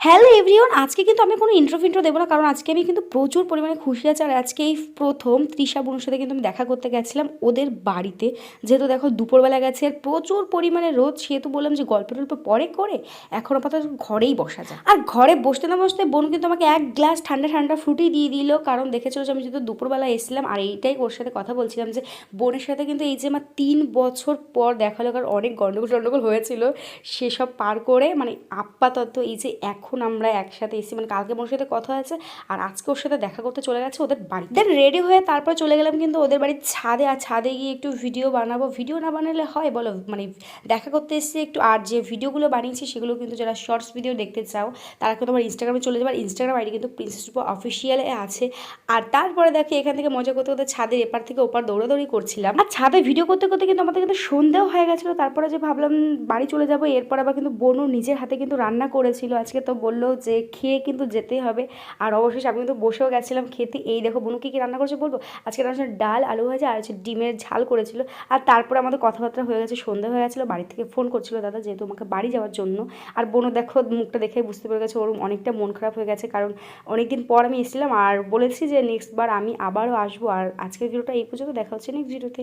Hello everyone আজকে কিন্তু আমি কোনো ইন্ট্রো ফিন্ট্রো দেবো না, কারণ আজকে আমি কিন্তু প্রচুর পরিমাণে খুশি আছি, আর আজকে এই প্রথম তৃষা বনুর সাথে কিন্তু আমি দেখা করতে গেছিলাম ওদের বাড়িতে। যেহেতু দেখো দুপুরবেলা গেছে, আর প্রচুর পরিমাণে রোদ, সেহেতু বললাম যে গল্প টল্প পরে করে এখন আপাতত ঘরেই বসা যায় আর ঘরে বসতে না বসতে বোন কিন্তু আমাকে এক গ্লাস ঠান্ডা ঠান্ডা ফ্রুটি দিয়ে দিল, কারণ দেখেছিল যে আমি যেহেতু দুপুরবেলা এসেছিলাম, আর এইটাই ওর সাথে কথা বলছিলাম যে বোনের সাথে কিন্তু এই যে আমার তিন বছর পর দেখা হলো, কারণ অনেক গণ্ডগোল টন্ডগোল হয়েছিল, সেসব পার করে মানে আপাতত এই যে এখন আমরা একসাথে এসেছি? মানে কালকে বোনের সাথে কথা আছে আর আজকে ওর সাথে দেখা করতে চলে গেছে, ওদের বাড়ি দেন রেডি হয়ে তারপর চলে গেলাম কিন্তু ওদের বাড়ির ছাদে আর ছাদে গিয়ে একটু ভিডিও বানাবো। ভিডিও না বানালে হয় বলো? মানে দেখা করতে এসেছি একটু, আর যে ভিডিওগুলো বানিয়েছি সেগুলো কিন্তু যারা শর্টস ভিডিও দেখতে চাও, তারা কিন্তু আমার ইনস্টাগ্রামে চলে যাবে। আর ইনস্টাগ্রাম আইডি কিন্তু প্রিন্সেস রূপা অফিসিয়ালে আছে। আর তারপরে দেখি, এখান থেকে মজা করতে করতে ছাদের এপার থেকে ওপার দৌড়াদৌড়ি করছিলাম। আর ছাদে ভিডিও করতে করতে কিন্তু আমাদের কিন্তু সন্ধ্যাও হয়ে গেছিল। তারপরে যে ভাবলাম বাড়ি চলে যাব, এরপর আবার কিন্তু বনু নিজের হাতে কিন্তু রান্না করেছিল। আজকে তো বলল যে খেয়ে কিন্তু যেতেই হবে। আর অবশেষে আমি কিন্তু বসেও গেছিলাম খেতে। এই দেখো বনু কী কী রান্না করেছে বলব? আজকে রান্না ডাল, আলু ভাজা আর হচ্ছে ডিমের ঝাল করেছিল। আর তারপরে আমাদের কথাবার্তা হয়ে গেছে সন্ধ্যা হয়ে গেছিল, বাড়ি থেকে ফোন করছিল দাদা যেহেতু আমাকে বাড়ি যাওয়ার জন্য। আর বোনও দেখো মুখটা দেখে বুঝতে পেরে গেছে, ওর অনেকটা মন খারাপ হয়ে গেছে। কারণ অনেকদিন পর আমি এসেছিলাম আর বলেছি যে নেক্সট বার আমি আবারও আসব। আর আজকের ভিডিওটা এই পর্যন্ত, দেখা হচ্ছে নেক্সট ভিডিওতে